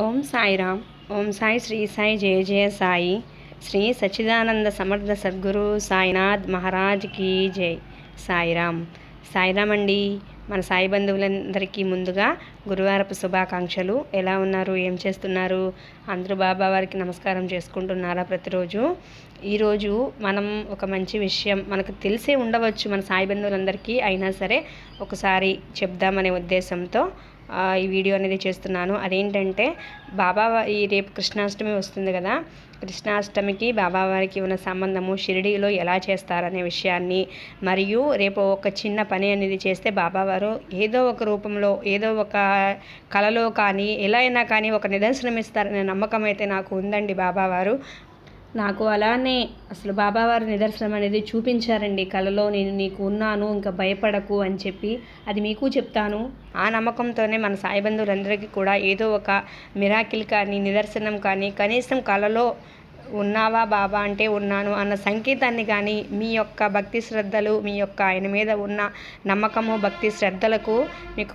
ఓం సాయిరామ్. ఓం సాయి శ్రీ సాయి జయ జయ సాయి. శ్రీ సచ్చిదానంద సమర్థ సద్గురు సాయినాథ్ మహారాజ్ కీ జై. సాయిరామ్. సాయిరామ్ అండి మన సాయి బంధువులందరికీ ముందుగా గురువారపు శుభాకాంక్షలు. ఎలా ఉన్నారు? ఏం చేస్తున్నారు? అందరూ బాబా వారికి నమస్కారం చేసుకుంటున్నారా ప్రతిరోజు? ఈరోజు మనం ఒక మంచి విషయం మనకు తెలిసే ఉండవచ్చు మన సాయి బంధువులందరికీ. అయినా సరే ఒకసారి చెప్దామనే ఉద్దేశంతో ఈ వీడియో అనేది చేస్తున్నాను. అదేంటంటే బాబా ఈ రేపు కృష్ణాష్టమి వస్తుంది కదా కృష్ణాష్టమికి బాబావారికి ఉన్న సంబంధము షిరిడీలో ఎలా చేస్తారనే విషయాన్ని మరియు రేపు ఒక చిన్న పని అనేది చేస్తే బాబావారు ఏదో ఒక రూపంలో ఏదో ఒక కళలో కానీ ఎలా అయినా కానీ ఒక నిదర్శనం ఇస్తారనే నమ్మకం అయితే నాకు ఉందండి బాబావారు నాకు అలానే అసలు బాబావారి నిదర్శనం అనేది చూపించారండి. కలలో నేను నీకు ఉన్నాను ఇంకా భయపడకు అని చెప్పి అది మీకు చెప్తాను. ఆ నమ్మకంతోనే మన సాయి బంధువులందరికీ కూడా ఏదో ఒక మిరాకిల్ కానీ నిదర్శనం కానీ కనీసం కలలో ఉన్నావా బాబా అంటే ఉన్నాను అన్న సంకేతాన్ని కానీ మీ యొక్క భక్తి శ్రద్ధలు మీ యొక్క ఆయన మీద ఉన్న నమ్మకము భక్తి శ్రద్ధలకు మీకు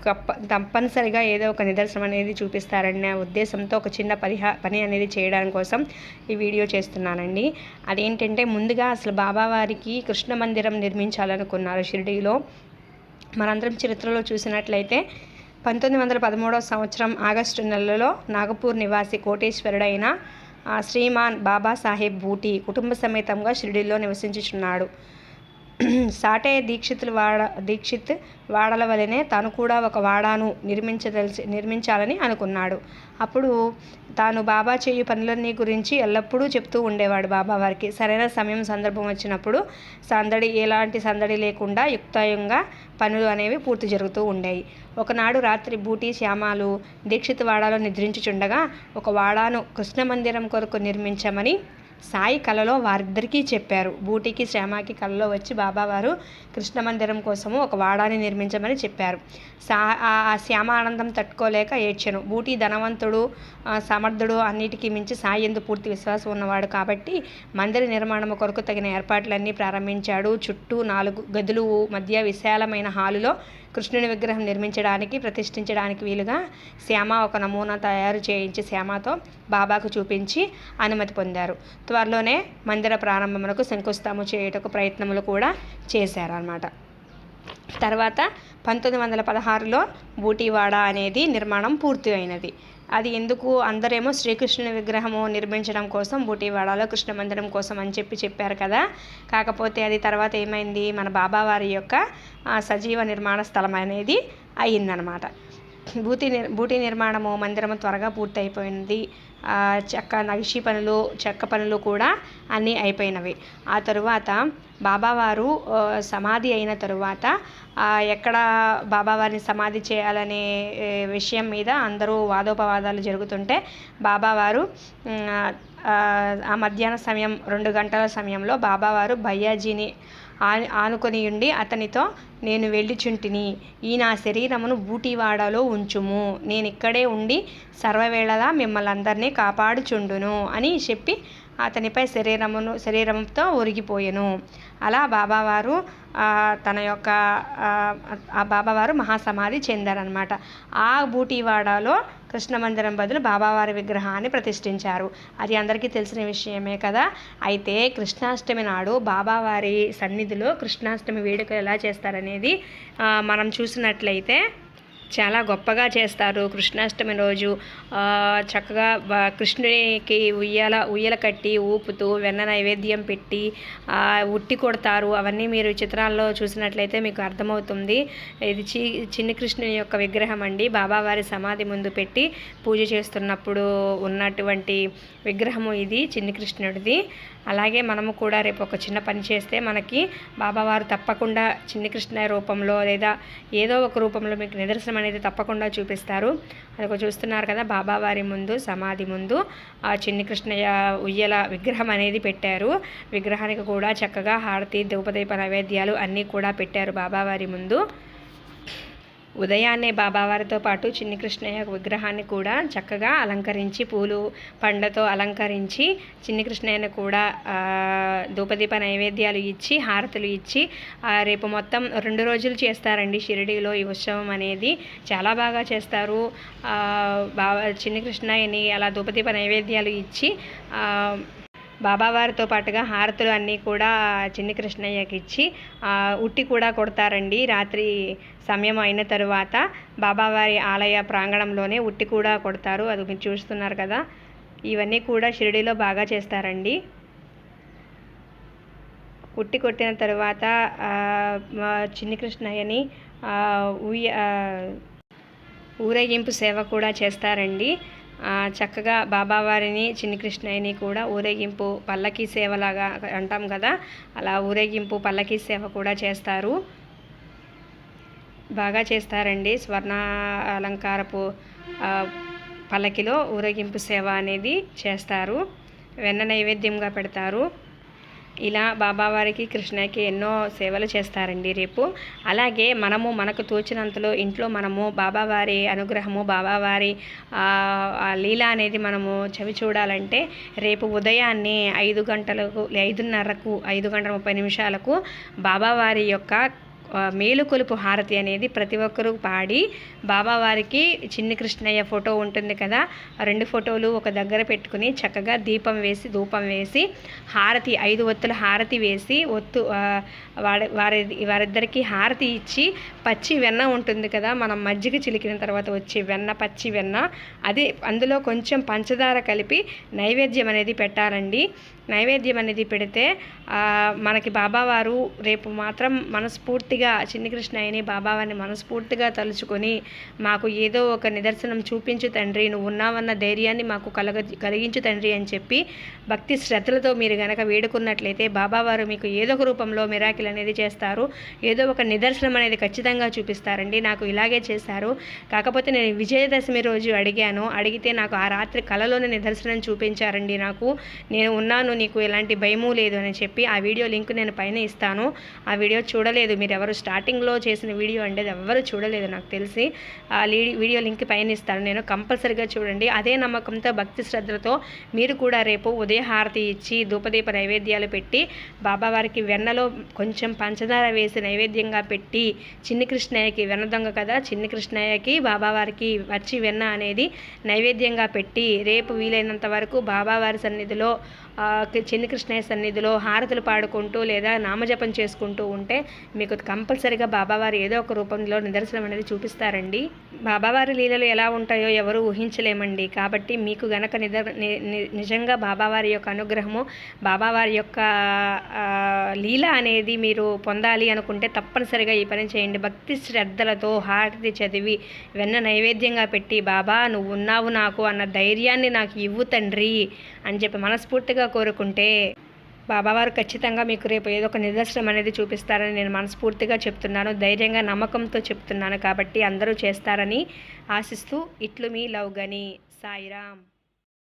తప్పనిసరిగా ఏదో ఒక నిదర్శనం అనేది చూపిస్తారనే ఉద్దేశంతో ఒక చిన్న పరిహా పని అనేది చేయడానికి కోసం ఈ వీడియో చేస్తున్నానండి. అదేంటంటే ముందుగా అసలు బాబావారికి కృష్ణ మందిరం నిర్మించాలనుకున్నారు షిరిడీలో. మనందరం చరిత్రలో చూసినట్లయితే పంతొమ్మిది వందల పదమూడవ సంవత్సరం ఆగస్టు నెలలో నాగపూర్ నివాసి కోటేశ్వరుడైన శ్రీమాన్ బాబాసాహెబ్ బూటి కుటుంబ సమేతంగా షిరిడీలో నివసించుచున్నాడు. సాటే దీక్షితులు వాడ దీక్షిత్ వాడల వలనే తాను కూడా ఒక వాడాను నిర్మించదలిసి నిర్మించాలని అనుకున్నాడు. అప్పుడు తాను బాబా చేయు పనులన్నీ గురించి ఎల్లప్పుడూ చెప్తూ ఉండేవాడు బాబా వారికి. సరైన సమయం సందర్భం వచ్చినప్పుడు సందడి ఎలాంటి సందడి లేకుండా యుక్తాయంగా పనులు అనేవి పూర్తి జరుగుతూ ఉండేవి ఒకనాడు రాత్రి బూటీ శ్యామాలు దీక్షిత్ వాడాలో నిద్రించుచుండగా ఒక వాడాను కృష్ణ మందిరం కొరకు నిర్మించమని సాయి కలలో వారిద్దరికీ చెప్పారు. బూటీకి శ్యామకి కలలో వచ్చి బాబావారు కృష్ణ మందిరం కోసము ఒక వాడాని నిర్మించమని చెప్పారు. సా ఆ ఆ శ్యామ ఆనందం తట్టుకోలేక ఏడ్చాను. బూటీ ధనవంతుడు సమర్థుడు అన్నిటికీ మించి సాయి ఎందు పూర్తి విశ్వాసం ఉన్నవాడు కాబట్టి మందిర నిర్మాణం కొరకు తగిన ఏర్పాట్లన్నీ ప్రారంభించాడు. చుట్టూ నాలుగు గదులు మధ్య విశాలమైన హాలులో కృష్ణుని విగ్రహం నిర్మించడానికి ప్రతిష్ఠించడానికి వీలుగా శ్యామ ఒక నమూనా తయారు చేయించి శ్యామతో బాబాకు చూపించి అనుమతి పొందారు. త్వరలోనే మందిర ప్రారంభములకు శంకుస్థాము చేయుటకు ప్రయత్నములు కూడా చేశారన్నమాట. తర్వాత పంతొమ్మిది వందల పదహారులో బూటీవాడ అనేది నిర్మాణం పూర్తి అయినది. అది ఎందుకు అందరేమో శ్రీకృష్ణుని విగ్రహము నిర్మించడం కోసం బూటీవాడలో కృష్ణ మందిరం కోసం అని చెప్పి చెప్పారు కదా. కాకపోతే అది తర్వాత ఏమైంది? మన బాబావారి యొక్క సజీవ నిర్మాణ స్థలం అనేది అయ్యిందనమాట. బూతి నిర్ బూటి నిర్మాణము మందిరము త్వరగా పూర్తి అయిపోయింది చెక్క నగిషి పనులు చెక్క పనులు కూడా అన్నీ అయిపోయినవి. ఆ తరువాత బాబావారు సమాధి అయిన తరువాత ఎక్కడ బాబావారిని సమాధి చేయాలనే విషయం మీద అందరూ వాదోపవాదాలు జరుగుతుంటే బాబావారు ఆ, మధ్యాహ్న సమయం రెండు గంటల సమయంలో బాబావారు భయ్యాజీని ఆనుకొని ఉండి అతనితో నేను వెళ్ళిచుంటిని ఈ నా శరీరమును బూటివాడలో ఉంచుము. నేను ఇక్కడే ఉండి సర్వవేళలా మిమ్మల్ని అందరినీ కాపాడుచుండును అని చెప్పి అతనిపై శరీరమును శరీరంతో ఒరిగిపోయెను. అలా బాబావారు తన యొక్క ఆ, బాబావారు మహాసమాధి చెందారనమాట ఆ బూటీవాడలో కృష్ణ మందిరం బదులు బాబావారి విగ్రహాన్ని ప్రతిష్ఠించారు. అది అందరికీ తెలిసిన విషయమే కదా. అయితే కృష్ణాష్టమి నాడు బాబావారి సన్నిధిలో కృష్ణాష్టమి వేడుక ఎలా చేస్తారనేది మనం చూసినట్లయితే చాలా గొప్పగా చేస్తారు. కృష్ణాష్టమి రోజు చక్కగా కృష్ణుడికి ఉయ్యాల ఉయ్యల కట్టి ఊపుతూ వెన్న నైవేద్యం పెట్టి ఉట్టి కొడతారు. అవన్నీ మీరు చిత్రాల్లో చూసినట్లయితే మీకు అర్థమవుతుంది. ఇది చి చిన్ని కృష్ణుని యొక్క విగ్రహం అండి. బాబావారి సమాధి ముందు పెట్టి పూజ చేస్తున్నప్పుడు ఉన్నటువంటి విగ్రహము ఇది చిన్ని కృష్ణుడిది. అలాగే మనము కూడా రేపు ఒక చిన్న పని చేస్తే మనకి బాబావారు తప్పకుండా చిన్ని కృష్ణ రూపంలో లేదా ఏదో ఒక రూపంలో మీకు నిదర్శనం అనేది తప్పకుండా చూపిస్తారు. అది చూస్తున్నారు కదా బాబావారి ముందు సమాధి ముందు ఆ చిన్ని కృష్ణయ్య ఉయ్యల విగ్రహం అనేది పెట్టారు. విగ్రహానికి కూడా చక్కగా హారతి ద్రౌపదీప నైవేద్యాలు అన్నీ కూడా పెట్టారు బాబావారి ముందు. ఉదయాన్నే బాబావారితో పాటు చిన్ని కృష్ణయ్య విగ్రహాన్ని కూడా చక్కగా అలంకరించి పూలు పండ్లతో అలంకరించి చిన్ని కృష్ణయ్యను కూడా ధూపదీప నైవేద్యాలు ఇచ్చి హారతులు ఇచ్చి ఆ, రేపు మొత్తం రెండు రోజులు చేస్తారండి షిరిడీలో ఈ ఉత్సవం అనేది. చాలా బాగా చేస్తారు. బాబా చిన్ని కృష్ణయ్యని అలా ధూపదీప నైవేద్యాలు ఇచ్చి బాబావారితో పాటుగా హారతులు అన్నీ కూడా చిన్ని కృష్ణయ్యకి ఇచ్చి ఉట్టి కూడా కొడతారండి. రాత్రి సమయం అయిన తరువాత బాబావారి ఆలయ ప్రాంగణంలోనే ఉట్టి కూడా కొడతారు. అది మీరు చూస్తున్నారు కదా. ఇవన్నీ కూడా షిరిడీలో బాగా చేస్తారండి. ఉట్టి కొట్టిన తర్వాత చిన్ని కృష్ణయ్యని ఆ, ఉయ్య ఊరేగింపు సేవ కూడా చేస్తారండి. చక్కగా బాబావారిని చిన్ని కృష్ణయ్యని కూడా ఊరేగింపు పల్లకి సేవలాగా అంటాం కదా. అలా ఊరేగింపు పల్లకి సేవ కూడా చేస్తారు. బాగా చేస్తారండి. స్వర్ణ అలంకారపు పల్లకిలో ఊరేగింపు సేవ అనేది చేస్తారు. వెన్న నైవేద్యంగా పెడతారు. ఇలా బాబావారికి కృష్ణకి ఎన్నో సేవలు చేస్తారండి రేపు. అలాగే మనము మనకు తోచినంతలో ఇంట్లో మనము బాబావారి అనుగ్రహము బాబావారి ఆ, లీల అనేది మనము చవి చూడాలంటే రేపు ఉదయాన్నే ఐదు గంటలకు ఐదున్నరకు ఐదు గంటల ముప్పై నిమిషాలకు బాబావారి యొక్క మేలుకొలుపు హారతి అనేది ప్రతి ఒక్కరూ పాడి బాబావారికి చిన్ని కృష్ణయ్య ఫోటో ఉంటుంది కదా ఆ రెండు ఫోటోలు ఒక దగ్గర పెట్టుకుని చక్కగా దీపం వేసి ధూపం వేసి హారతి ఐదు ఒత్తుల హారతి వేసి ఒత్తు వారి వారి వారిద్దరికి హారతి ఇచ్చి పచ్చి వెన్న ఉంటుంది కదా మనం మజ్జిగ చిలికిన తర్వాత వచ్చే వెన్న పచ్చి వెన్న అది అందులో కొంచెం పంచదార కలిపి నైవేద్యం అనేది పెట్టాలండి. నైవేద్యం అనేది పెడితే మనకి బాబావారు రేపు మాత్రం మనస్ఫూర్తిగా చిన్ని కృష్ణయ్యని బాబావారిని మనస్ఫూర్తిగా తలుచుకొని మాకు ఏదో ఒక నిదర్శనం చూపించు తండ్రి నువ్వు ఉన్నావన్న ధైర్యాన్ని మాకు కలగ కలిగించు తండ్రి అని చెప్పి భక్తి శ్రద్ధలతో మీరు గనక వేడుకున్నట్లయితే బాబావారు మీకు ఏదో ఒక రూపంలో మిరాకిల్ అనేది చేస్తారు. ఏదో ఒక నిదర్శనం అనేది ఖచ్చితంగా చూపిస్తారండి. నాకు ఇలాగే చేశారు. కాకపోతే నేను విజయదశమి రోజు అడిగాను. అడిగితే నాకు ఆ రాత్రి కళలోనే నిదర్శనం చూపించారండి నాకు. నేను ఉన్నాను నీకు ఎలాంటి భయము లేదు అని చెప్పి ఆ వీడియో లింక్ నేను పైన ఇస్తాను. ఆ వీడియో చూడలేదు. మీరు ఎవరు స్టార్టింగ్లో చేసిన వీడియో అంటే ఎవరు చూడలేదు నాకు తెలిసి. ఆ వీడియో లింక్ పైన ఇస్తాను. నేను కంపల్సరిగా చూడండి. అదే నమ్మకంతో భక్తి శ్రద్ధలతో మీరు కూడా రేపు ఉదయ హారతి ఇచ్చి ధూపదీప నైవేద్యాలు పెట్టి బాబావారికి వెన్నలో కొంచెం పంచదార వేసి నైవేద్యంగా పెట్టి చిన్ని కృష్ణయ్యకి వెన్న దొంగ కదా చిన్ని కృష్ణయ్యకి బాబావారికి వచ్చి వెన్న అనేది నైవేద్యంగా పెట్టి రేపు వీలైనంత వరకు బాబావారి సన్నిధిలో ఆ, కృష్ణయ్య సన్నిధిలో హారతులు పాడుకుంటూ లేదా నామజపం చేసుకుంటూ ఉంటే మీకు కంపల్సరిగా బాబావారు ఏదో ఒక రూపంలో నిదర్శనం అనేది చూపిస్తారండి. బాబావారి లీలలు ఎలా ఉంటాయో ఎవరు ఊహించలేమండి. కాబట్టి మీకు గనక నిదర్ ని- నిజంగా బాబావారి యొక్క అనుగ్రహము బాబావారి యొక్క లీల అనేది మీరు పొందాలి అనుకుంటే తప్పనిసరిగా ఈ పని చేయండి. భక్తి శ్రద్ధలతో హారతి చదివి వెన్న నైవేద్యంగా పెట్టి బాబా నువ్వు ఉన్నావు నాకు అన్న ధైర్యాన్ని నాకు ఇవ్వు తండ్రి అని చెప్పి మనస్ఫూర్తిగా కోరుకుంటే బాబావారు ఖచ్చితంగా మీకు రేపు ఏదో ఒక నిదర్శనం అనేది చూపిస్తారని నేను మనస్ఫూర్తిగా చెప్తున్నాను. ధైర్యంగా నమ్మకంతో చెప్తున్నాను కాబట్టి అందరూ చేస్తారని ఆశిస్తూ ఇట్లు మీ లవ్ గని. సాయిరామ్.